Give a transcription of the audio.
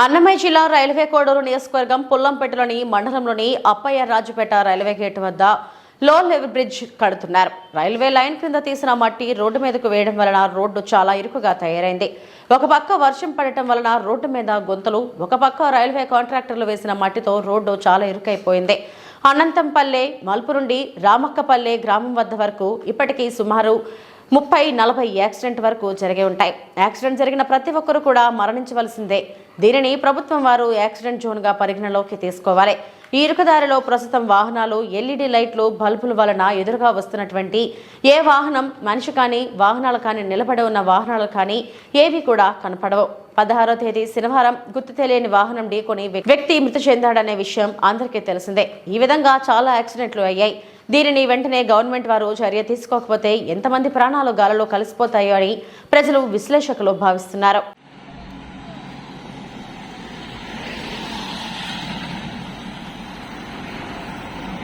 అన్నమయ్య జిల్లా రైల్వే కోడూరు నియోజకవర్గం పుల్లంపేటలోని మండలంలోని అప్పయ్య రాజుపేట రైల్వే గేట్ వద్ద లో లెవెల్ బ్రిడ్జ్ కడుతున్నారు. రైల్వే లైన్ క్రింద తీసిన మట్టి రోడ్డు మీదకు వేయడం వలన రోడ్డు చాలా ఇరుకుగా తయారైంది. ఒక పక్క వర్షం పడటం వలన రోడ్డు మీద గుంతలు ఒక పక్క రైల్వే కాంట్రాక్టర్లు వేసిన మట్టితో రోడ్డు చాలా ఇరుకైపోయింది. అనంతంపల్లె మల్పురుండి రామక్కపల్లె గ్రామం వద్ద వరకు ఇప్పటికీ సుమారు ముప్పై నలభై యాక్సిడెంట్ వరకు జరిగి ఉంటాయి. యాక్సిడెంట్ జరిగిన ప్రతి ఒక్కరూ కూడా మరణించవలసిందే. దీనిని ప్రభుత్వం వారు యాక్సిడెంట్ జోన్గా పరిగణలోకి తీసుకోవాలి. ఈ ఇరుకదారిలో ప్రస్తుతం వాహనాలు ఎల్ఈడి లైట్లు బల్బుల వలన ఎదురుగా వస్తున్నటువంటి ఏ వాహనం మనిషి కానీ వాహనాలు కానీ నిలబడి ఉన్న వాహనాలు కానీ ఏవి కూడా కనపడవు. పదహారో తేదీ శనివారం గుర్తు తెలియని వాహనం ఢీకొని వ్యక్- వ్యక్తి మృతి చెందాడనే విషయం అందరికీ తెలిసిందే. ఈ విధంగా చాలా యాక్సిడెంట్లు అయ్యాయి. దీనిని వెంటనే గవర్నమెంట్ వారు చర్య తీసుకోకపోతే ఎంతమంది ప్రాణాలు గాలలో కలిసిపోతాయో అని ప్రజలు విశ్లేషకులు భావిస్తున్నారు.